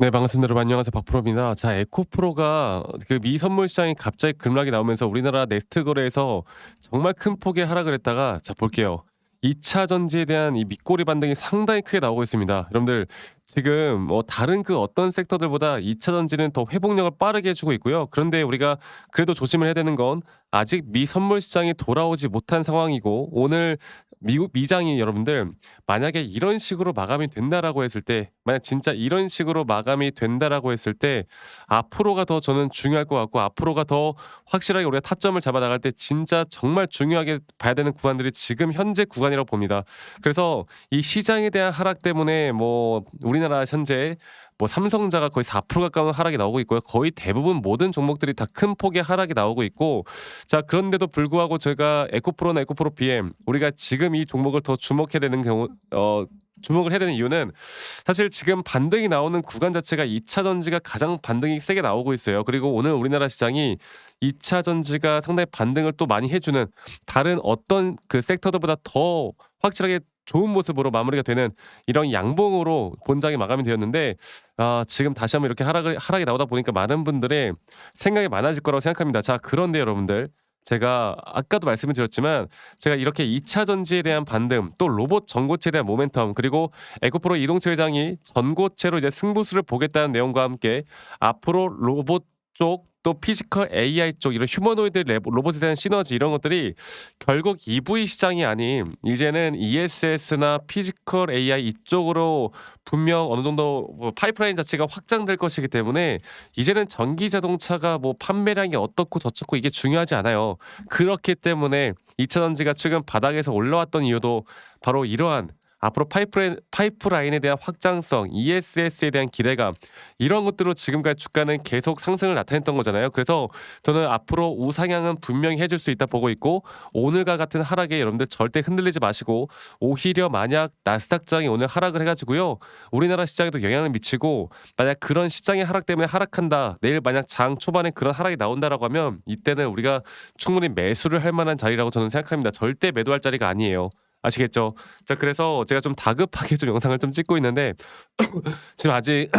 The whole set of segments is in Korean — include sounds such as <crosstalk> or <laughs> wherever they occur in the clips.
네 반갑습니다. 여러분 안녕하세요. 박프로입니다. 자 에코프로가 그 미 선물 시장이 갑자기 급락이 나오면서 우리나라 넥스트 거래에서 정말 큰 폭의 하락을 했다가 자 볼게요. 2차 전지에 대한 이 밑꼬리 반등이 상당히 크게 나오고 있습니다. 여러분들 지금 뭐 다른 그 어떤 섹터들보다 2차 전지는 더 회복력을 빠르게 해주고 있고요. 그런데 우리가 그래도 조심을 해야 되는 건 아직 미 선물 시장이 돌아오지 못한 상황이고 오늘 미국 미장이 여러분들 만약에 이런 식으로 마감이 된다라고 했을 때 만약 진짜 이런 식으로 마감이 된다라고 했을 때 앞으로가 더 저는 중요할 것 같고 앞으로가 더 확실하게 우리가 타점을 잡아 나갈 때 진짜 정말 중요하게 봐야 되는 구간들이 지금 현재 구간이라고 봅니다. 그래서 이 시장에 대한 하락 때문에 뭐 우리 나라 현재 뭐 삼성자가 거의 4% 가까운 하락이 나오고 있고요. 거의 대부분 모든 종목들이 다 큰 폭의 하락이 나오고 있고 자 그런데도 불구하고 제가 에코프로나 에코프로 BM 우리가 지금 이 종목을 더 주목해야 되는 경우 어 주목을 해야 되는 이유는 사실 지금 반등이 나오는 구간 자체가 2차 전지가 가장 반등이 세게 나오고 있어요. 그리고 오늘 우리나라 시장이 2차 전지가 상당히 반등을 또 많이 해주는 다른 어떤 그 섹터들보다 더 확실하게 좋은 모습으로 마무리가 되는 이런 양봉으로 본장이 마감이 되었는데 아, 지금 다시 한번 이렇게 하락을 하락이 나오다 보니까 많은 분들의 생각이 많아질 거라고 생각합니다. 자, 그런데 여러분들 제가 아까도 말씀을 드렸지만 제가 이렇게 2차 전지에 대한 반등 또 로봇 전고체에 대한 모멘텀 그리고 에코프로 이동채 회장이 전고체로 이제 승부수를 보겠다는 내용과 함께 앞으로 로봇 쪽 또 피지컬 AI 쪽 이런 휴머노이드 로봇에 대한 시너지 이런 것들이 결국 EV 시장이 아닌 이제는 ESS나 피지컬 AI 이쪽으로 분명 어느 정도 뭐 파이프라인 자체가 확장될 것이기 때문에 이제는 전기 자동차가 뭐 판매량이 어떻고 저쩌고 이게 중요하지 않아요. 그렇기 때문에 2차 전지가 최근 바닥에서 올라왔던 이유도 바로 이러한 앞으로 파이프라인, 파이프라인에 대한 확장성, ESS에 대한 기대감 이런 것들로 지금까지 주가는 계속 상승을 나타냈던 거잖아요. 그래서 저는 앞으로 우상향은 분명히 해줄 수 있다 보고 있고 오늘과 같은 하락에 여러분들 절대 흔들리지 마시고 오히려 만약 나스닥장이 오늘 하락을 해가지고요 우리나라 시장에도 영향을 미치고 만약 그런 시장의 하락 때문에 하락한다 내일 만약 장 초반에 그런 하락이 나온다라고 하면 이때는 우리가 충분히 매수를 할 만한 자리라고 저는 생각합니다. 절대 매도할 자리가 아니에요. 아시겠죠? 자 그래서 제가 좀 다급하게 좀 영상을 좀 찍고 있는데 <coughs> 지금 아직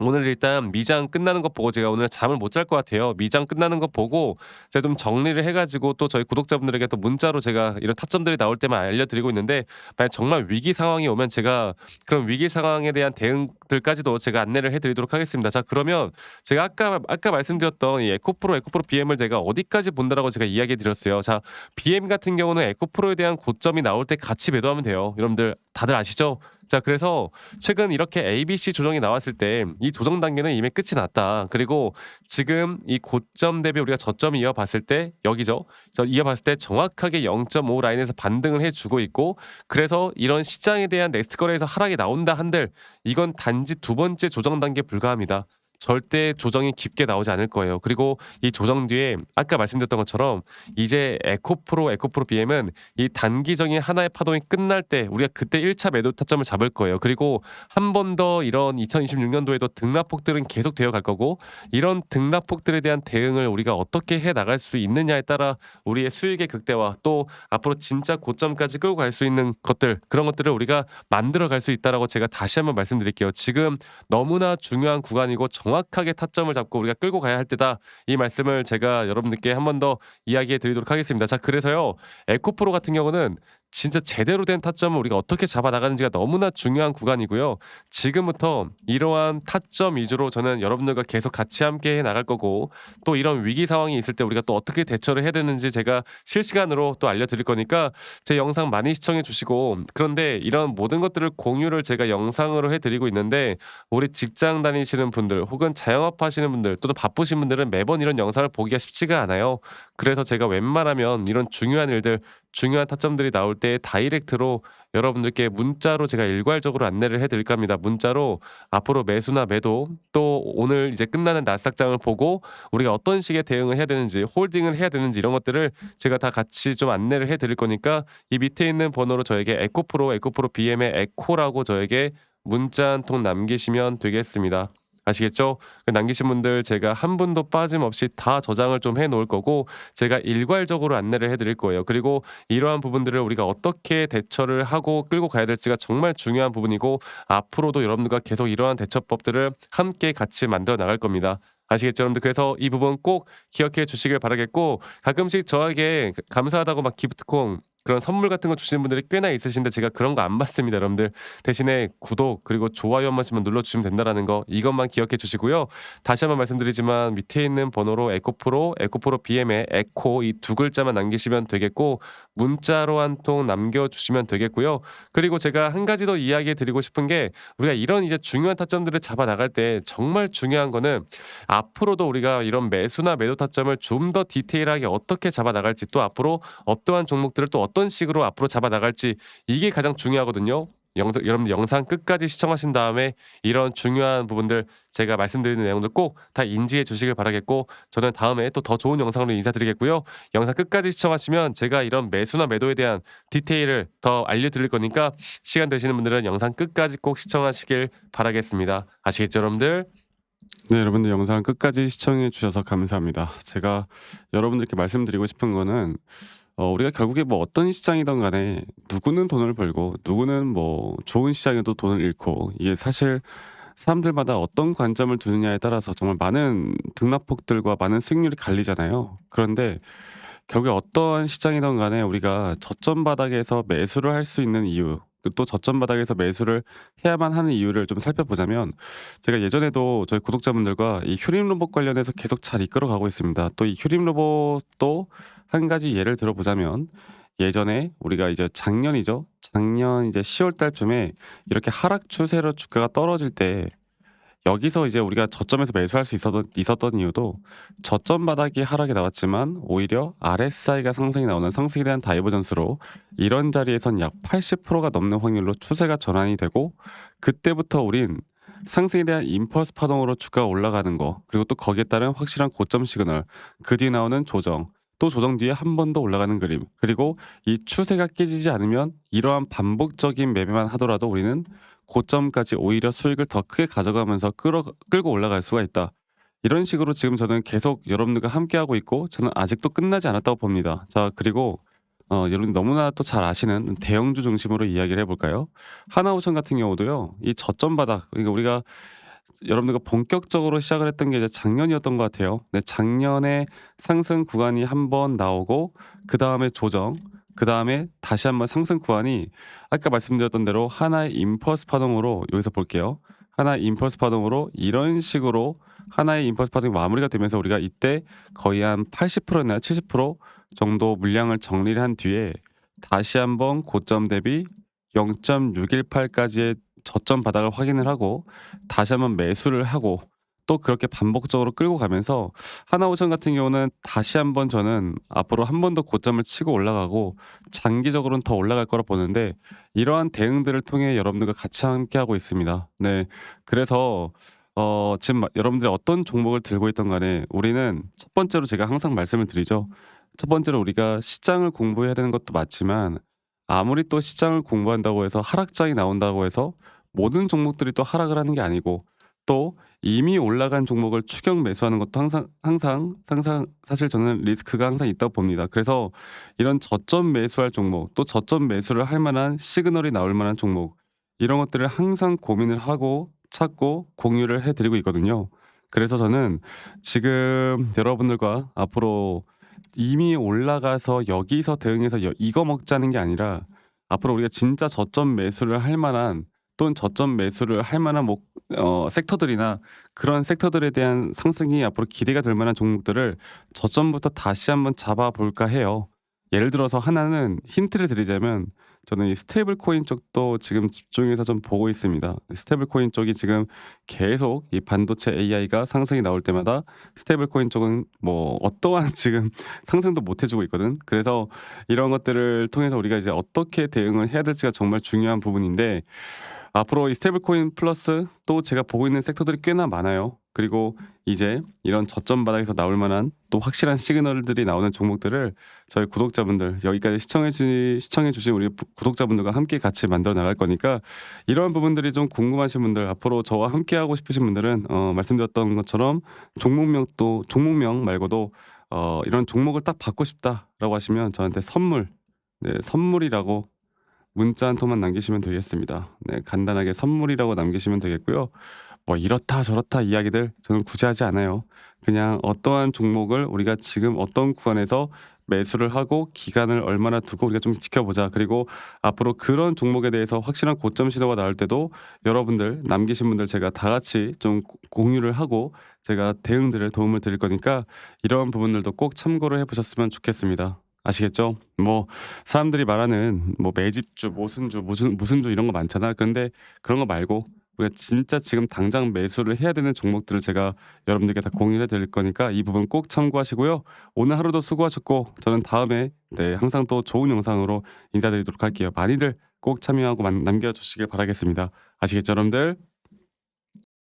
오늘 일단 미장 끝나는 것 보고 제가 오늘 잠을 못 잘 것 같아요. 미장 끝나는 것 보고 제가 좀 정리를 해가지고 또 저희 구독자분들에게 또 문자로 제가 이런 타점들이 나올 때만 알려드리고 있는데 만약 정말 위기 상황이 오면 제가 그런 위기 상황에 대한 대응들까지도 제가 안내를 해드리도록 하겠습니다. 자 그러면 제가 아까 아까 말씀드렸던 이 에코프로 에코프로 BM을 제가 어디까지 본다라고 제가 이야기 드렸어요. 자 BM 같은 경우는 에코프로에 대한 고점이 나올 때 같이 매도하면 돼요. 여러분들 다들 아시죠? 자 그래서 최근 이렇게 ABC 조정이 나왔을 때 이 조정 단계는 이미 끝이 났다. 그리고 지금 이 고점 대비 우리가 저점 이어봤을 때 여기죠. 저 이어봤을 때 정확하게 0.5 라인에서 반등을 해주고 있고 그래서 이런 시장에 대한 넥스트 거래에서 하락이 나온다 한들 이건 단지 두 번째 조정 단계에 불과합니다. 절대 조정이 깊게 나오지 않을 거예요. 그리고 이 조정 뒤에 아까 말씀드렸던 것처럼 이제 에코프로 에코프로 BM은 이 단기적인 하나의 파동이 끝날 때 우리가 그때 1차 매도 타점을 잡을 거예요. 그리고 한 번 더 이런 2026년도에도 등락폭들은 계속 되어 갈 거고 이런 등락폭들에 대한 대응을 우리가 어떻게 해 나갈 수 있느냐에 따라 우리의 수익의 극대화 또 앞으로 진짜 고점까지 끌고 갈 수 있는 것들 그런 것들을 우리가 만들어 갈 수 있다라고 제가 다시 한번 말씀드릴게요. 지금 너무나 중요한 구간이고 정확 하게 타점을 잡고 우리가 끌고 가야 할 때다. 이 말씀을 제가 여러분들께 한 번 더 이야기해 드리도록 하겠습니다. 자, 그래서요. 에코프로 같은 경우는 진짜 제대로 된 타점을 우리가 어떻게 잡아 나가는지가 너무나 중요한 구간이고요. 지금부터 이러한 타점 위주로 저는 여러분들과 계속 같이 함께 해 나갈 거고 또 이런 위기 상황이 있을 때 우리가 또 어떻게 대처를 해야 되는지 제가 실시간으로 또 알려드릴 거니까 제 영상 많이 시청해 주시고 그런데 이런 모든 것들을 공유를 제가 영상으로 해드리고 있는데 우리 직장 다니시는 분들 혹은 자영업 하시는 분들 또는 바쁘신 분들은 매번 이런 영상을 보기가 쉽지가 않아요. 그래서 제가 웬만하면 이런 중요한 일들 중요한 타점들이 나올 때 다이렉트로 여러분들께 문자로 제가 일괄적으로 안내를 해드릴까 합니다. 문자로 앞으로 매수나 매도 또 오늘 이제 끝나는 나스닥장을 보고 우리가 어떤 식의 대응을 해야 되는지 홀딩을 해야 되는지 이런 것들을 제가 다 같이 좀 안내를 해드릴 거니까 이 밑에 있는 번호로 저에게 에코프로 에코프로 BM의 에코라고 저에게 문자 한 통 남기시면 되겠습니다. 아시겠죠? 그 남기신 분들 제가 한 분도 빠짐없이 다 저장을 좀 해 놓을 거고 제가 일괄적으로 안내를 해 드릴 거예요. 그리고 이러한 부분들을 우리가 어떻게 대처를 하고 끌고 가야 될지가 정말 중요한 부분이고 앞으로도 여러분들과 계속 이러한 대처법들을 함께 같이 만들어 나갈 겁니다. 아시겠죠, 여러분들? 그래서 이 부분 꼭 기억해 주시길 바라겠고 가끔씩 저에게 감사하다고 막 기프트콘 그런 선물 같은 거 주시는 분들이 꽤나 있으신데 제가 그런 거 안 받습니다, 여러분들. 대신에 구독 그리고 좋아요 한 번씩만 눌러 주시면 된다라는 거 이것만 기억해 주시고요. 다시 한번 말씀드리지만 밑에 있는 번호로 에코프로, 에코프로 BM에 에코 이 두 글자만 남기시면 되겠고 문자로 한 통 남겨 주시면 되겠고요. 그리고 제가 한 가지 더 이야기해 드리고 싶은 게 우리가 이런 이제 중요한 타점들을 잡아 나갈 때 정말 중요한 거는 앞으로도 우리가 이런 매수나 매도 타점을 좀 더 디테일하게 어떻게 잡아 나갈지 또 앞으로 어떠한 종목들을 또 어떤 식으로 앞으로 잡아 나갈지 이게 가장 중요하거든요. 영상, 여러분들 영상 끝까지 시청하신 다음에 이런 중요한 부분들 제가 말씀드리는 내용들 꼭 다 인지해 주시길 바라겠고 저는 다음에 또 더 좋은 영상으로 인사드리겠고요. 영상 끝까지 시청하시면 제가 이런 매수나 매도에 대한 디테일을 더 알려드릴 거니까 시간 되시는 분들은 영상 끝까지 꼭 시청하시길 바라겠습니다. 아시겠죠 여러분들? 네, 여러분들 영상 끝까지 시청해 주셔서 감사합니다. 제가 여러분들께 말씀드리고 싶은 거는 어, 우리가 결국에 뭐 어떤 시장이든 간에 누구는 돈을 벌고 누구는 뭐 좋은 시장에도 돈을 잃고 이게 사실 사람들마다 어떤 관점을 두느냐에 따라서 정말 많은 등락폭들과 많은 수익률이 갈리잖아요. 그런데 결국에 어떠한 시장이든 간에 우리가 저점 바닥에서 매수를 할 수 있는 이유 그또 저점 바닥에서 매수를 해야만 하는 이유를 좀 살펴보자면 제가 예전에도 저희 구독자분들과 이 휴림 로봇 관련해서 계속 잘 이끌어 가고 있습니다. 또 이 휴림 로봇도 한 가지 예를 들어보자면 예전에 우리가 이제 작년이죠. 작년 이제 10월 달쯤에 이렇게 하락 추세로 주가가 떨어질 때 여기서 이제 우리가 저점에서 매수할 수 있었던, 있었던 이유도 저점 바닥이 하락이 나왔지만 오히려 RSI가 상승이 나오는 상승에 대한 다이버전스로 이런 자리에선 약 80%가 넘는 확률로 추세가 전환이 되고 그때부터 우린 상승에 대한 임펄스 파동으로 주가가 올라가는 거 그리고 또 거기에 따른 확실한 고점 시그널 그 뒤에 나오는 조정 또 조정 뒤에 한 번 더 올라가는 그림 그리고 이 추세가 깨지지 않으면 이러한 반복적인 매매만 하더라도 우리는 고점까지 오히려 수익을 더 크게 가져가면서 끌어, 끌고 올라갈 수가 있다. 이런 식으로 지금 저는 계속 여러분들과 함께하고 있고 저는 아직도 끝나지 않았다고 봅니다. 자 그리고 어, 여러분 너무나 또 잘 아시는 대형주 중심으로 이야기를 해볼까요? 하나오션 같은 경우도요. 이 저점 바닥 그러니까 우리가 여러분들과 본격적으로 시작을 했던 게 이제 작년이었던 것 같아요. 네, 작년에 상승 구간이 한 번 나오고 그 다음에 조정, 그 다음에 다시 한번 상승 구간이 아까 말씀드렸던 대로 하나의 임펄스 파동으로 여기서 볼게요. 하나의 임펄스 파동으로 이런 식으로 하나의 임펄스 파동이 마무리가 되면서 우리가 이때 거의 한 80%나 70% 정도 물량을 정리를 한 뒤에 다시 한번 고점 대비 0.618까지의 저점 바닥을 확인을 하고 다시 한번 매수를 하고 또 그렇게 반복적으로 끌고 가면서 하나오션 같은 경우는 다시 한번 저는 앞으로 한 번 더 고점을 치고 올라가고 장기적으로는 더 올라갈 거라 보는데 이러한 대응들을 통해 여러분들과 같이 함께 하고 있습니다. 네. 그래서 어 지금 마- 여러분들이 어떤 종목을 들고 있던 간에 우리는 첫 번째로 제가 항상 말씀을 드리죠. 첫 번째로 우리가 시장을 공부해야 되는 것도 맞지만 아무리 또 시장을 공부한다고 해서 하락장이 나온다고 해서 모든 종목들이 또 하락을 하는 게 아니고 또 이미 올라간 종목을 추격 매수하는 것도 항상 항상 항상 사실 저는 리스크가 항상 있다고 봅니다. 그래서 이런 저점 매수할 종목 또 저점 매수를 할 만한 시그널이 나올 만한 종목 이런 것들을 항상 고민을 하고 찾고 공유를 해 드리고 있거든요. 그래서 저는 지금 여러분들과 앞으로 이미 올라가서 여기서 대응해서 여- 이거 먹자는 게 아니라 앞으로 우리가 진짜 저점 매수를 할 만한 또는 저점 매수를 할 만한 목, 어, 섹터들이나 그런 섹터들에 대한 상승이 앞으로 기대가 될 만한 종목들을 저점부터 다시 한번 잡아볼까 해요. 예를 들어서 하나는 힌트를 드리자면 저는 이 스테이블 코인 쪽도 지금 집중해서 좀 보고 있습니다. 스테이블 코인 쪽이 지금 계속 이 반도체 AI가 상승이 나올 때마다 스테이블 코인 쪽은 뭐 어떠한 <laughs> 지금 상승도 못 해주고 있거든. 그래서 이런 것들을 통해서 우리가 이제 어떻게 대응을 해야 될지가 정말 중요한 부분인데 앞으로 이 스테이블 코인 플러스 또 제가 보고 있는 섹터들이 꽤나 많아요. 그리고 이제 이런 저점 바닥에서 나올 만한 또 확실한 시그널들이 나오는 종목들을 저희 구독자분들 여기까지 시청해 주 시청해 주신 우리 부- 구독자분들과 함께 같이 만들어 나갈 거니까 이런 부분들이 좀 궁금하신 분들 앞으로 저와 함께 하고 싶으신 분들은 어, 말씀드렸던 것처럼 종목명도 종목명 말고도 어, 이런 종목을 딱 받고 싶다라고 하시면 저한테 선물 네, 선물이라고 문자 한 통만 남기시면 되겠습니다. 네, 간단하게 선물이라고 남기시면 되겠고요. 뭐 이렇다 저렇다 이야기들 저는 굳이 하지 않아요. 그냥 어떠한 종목을 우리가 지금 어떤 구간에서 매수를 하고 기간을 얼마나 두고 우리가 좀 지켜보자. 그리고 앞으로 그런 종목에 대해서 확실한 고점 시도가 나올 때도 여러분들 남기신 분들 제가 다 같이 좀 고- 공유를 하고 제가 대응들을 도움을 드릴 거니까 이런 부분들도 꼭 참고를 해보셨으면 좋겠습니다. 아시겠죠? 뭐 사람들이 말하는 뭐 매집주, 모순주, 무슨 무슨 주 이런 거 많잖아. 그런데 그런 거 말고 우리가 진짜 지금 당장 매수를 해야 되는 종목들을 제가 여러분들께 다 공유해 드릴 거니까 이 부분 꼭 참고하시고요. 오늘 하루도 수고하셨고 저는 다음에 네, 항상 또 좋은 영상으로 인사드리도록 할게요. 많이들 꼭 참여하고 만- 남겨주시길 바라겠습니다. 아시겠죠, 여러분들?